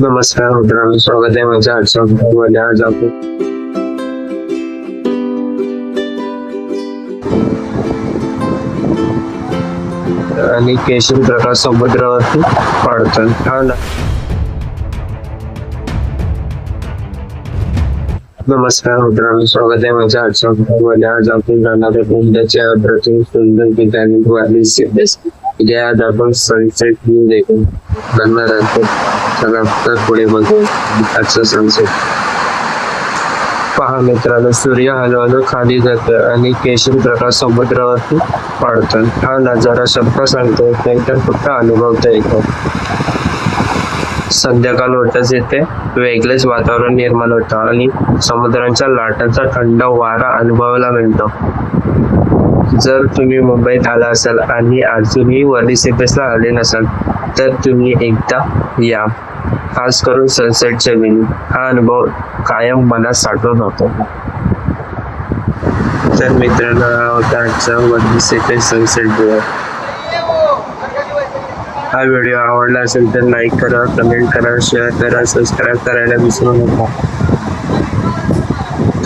नमस्कार मित्रांनो स्वागत आहे माझ्या आजच्या व्हिडिओमध्ये आज आपण आणि केशरी प्रकाश समुद्रावरती पाडतात हा ना नमस्कार मित्रांनो स्वागत आहे माझ्या आजच्या व्हिडिओमध्ये आज आपण जाणार आहे मुंबईच्या अप्रतिम सुंदर ठिकाणी वाली आज आपण सनसेट व्ह्यू देखील करणार आहोत. पुढे बघू आजचा सनसेट पहा मित्रांनो सूर्य हळूहळू खाली जातो आणि केशरी प्रकाश समुद्रावरती पाडतात हा नजारा शब्द सांगतो येत नाही तर फक्त अनुभवता येतो. संध्याकाळ होताच येते. वेगळेच वातावरण निर्माण होतं आणि समुद्राच्या लाटांचा थंड वारा अनुभवायला मिळतो. जर तुम्ही मुंबईत आला असाल आणि अजूनही वर्ली सिपेसला आले नसाल तर तुम्ही एकदा या. खास करून सनसेटच्या वेळी. हा अनुभव कायम मनात साठवून होतो तर मित्रांनो हा होता आजचा Worli sea face sunset video. हा व्हिडिओ आवडला असेल तर लाईक करा कमेंट करा शेअर करा सबस्क्राईब करायला विसरू नका.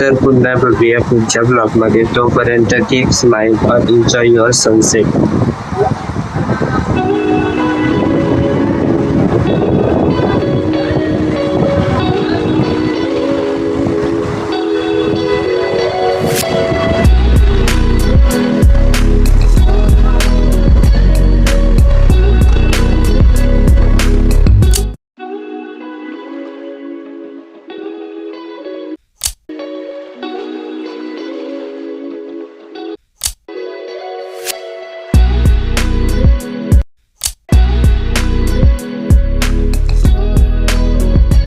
तर पुन्हा भेटूया पुढच्या ब्लॉगमध्ये तोपर्यंत कीप स्माईल और एन्जॉय युअर सनसेट